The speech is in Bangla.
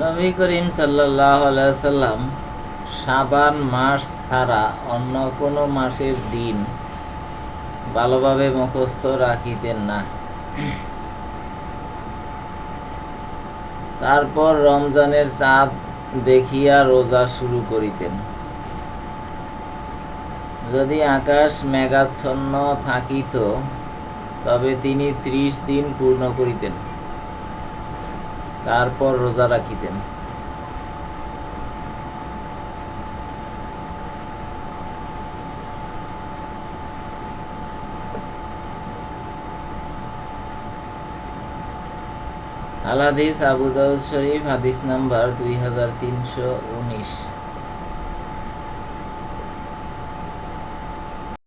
নবী করিম সাল্লাম সাবান মাস ছাড়া অন্য কোনো মাসের দিন ভালোভাবে মুখস্থ রাখিতেন না। তারপর রমজানের চাঁদ দেখিয়া রোজা শুরু করিতেন। যদি আকাশ মেঘাচ্ছন্ন থাকিত, তবে তিনি ত্রিশ দিন পূর্ণ করিতেন। তারপর রোজা রাখিতেন আল হাদিস আবু দাউদ শরীফ হাদিস নাম্বার দুই হাজার তিনশো উনিশ।